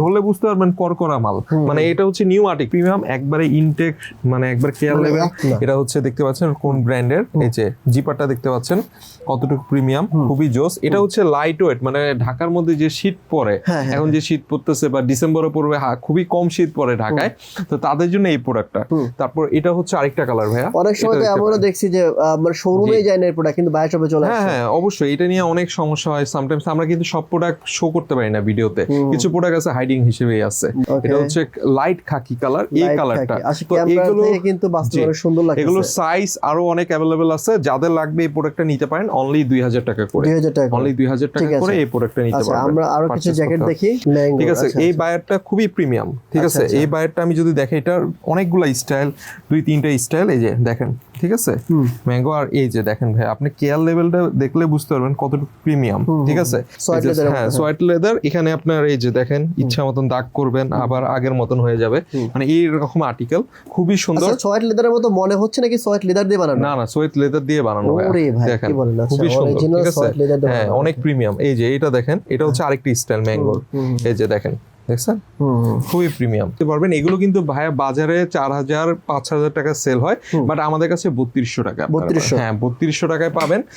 ধরলে বুঝতে পারবেন করকরা মাল। মানে এটা হচ্ছে নিউ আর্টিক প্রিমিয়াম একবারে ইনটেক মানে একবার কেয়ার লেভেল এটা হচ্ছে দেখতে পাচ্ছেন কোন ব্র্যান্ডের এই যে জিপারটা দেখতে পাচ্ছেন কতটুকু প্রিমিয়াম খুবই জোস। এটা হচ্ছে লাইট ওয়েট মানে ঢাকার মধ্যে যে শীত পড়ে হ্যাঁ, হ্যাঁ, এখন যে শীত পড়তেছে বা ডিসেম্বরে পড়বে খুবই কম শীত পড়ে ঢাকায়। তো তাদের জন্য এই প্রোডাক্টটা তারপর এটা হচ্ছে আরেকটা কালার ভাইয়া। অনেক সময় পারেন। দেখছি যে আহ, মানে শোরুমে যায় না এই প্রোডাক্ট কিন্তু বাইরে চলে হ্যাঁ আসে। হ্যাঁ অবশ্যই। এটা নিয়ে অনেক সমস্যা হয়। সামটাইমস আমরা কিন্তু সব প্রোডাক্ট শো করতে পারি না ভিডিওতে। কিছু প্রোডাক্ট আছে হাইডিং হিসেবেই আছে। এটা হচ্ছে লাইট খাকি কালার এই কালারটা তো এগুলো কিন্তু বাস্তবে সুন্দর লাগছে এগুলোর সাইজ আরও অনেক অ্যাভেলেবেল আছে। যাদের লাগবে এই প্রোডাক্টটা নিতে পারেন অনলি দুই হাজার টাকা করে। দুই হাজার টাকা অনলি দুই হাজার টাকা করে এই প্রোডাক্টটা নিতে আচ্ছা পারবেন আমরা আরও কিছু জ্যাকেট দেখি। ঠিক আছে এই বায়ারটা খুবই প্রিমিয়াম ঠিক আচ্ছা, আছে আচ্ছা। এই বায়ারটা আমি যদি দেখি এটার অনেকগুলা স্টাইল দুই তিনটা স্টাইল এই যে দেখেন ঠিক আছে? ম্যাঙ্গো আর এই যে দেখেন ভাই আপনি কেয়ার লেভেলটা দেখলে বুঝতে পারবেন কতটুকু প্রিমিয়াম ঠিক আছে? হ্যাঁ সোয়েট লেদার এখানে আপনার এই যে দেখেন ইচ্ছা মতন দাগ করবেন আবার আগের মতন হয়ে যাবে। মানে এই রকম আর্টিকেল খুবই সুন্দর। আচ্ছা সোয়েট লেদারের মতো মনে হচ্ছে নাকি সোয়েট লেদার দিয়ে বানানো? না না সোয়েট লেদার দিয়ে বানানো ভাই, দেখেন? আচ্ছা, খুবই সুন্দর ঠিক আছে? হ্যাঁ অনেক প্রিমিয়াম এই যে এটা দেখেন এটা হচ্ছে আরেকটি স্টাইল ম্যাঙ্গোর এই যে দেখেন দেখছেন। খুবই প্রিমিয়াম পারবেন এগুলো কিন্তু ভাইয়া বাজারে চার হাজার পাঁচ হাজার টাকা সেল হয় বাট আমাদের কাছে বত্রিশশো টাকা আপনারা 3200 পাবেন। হ্যাঁ বত্রিশশো টাকায় পাবেন।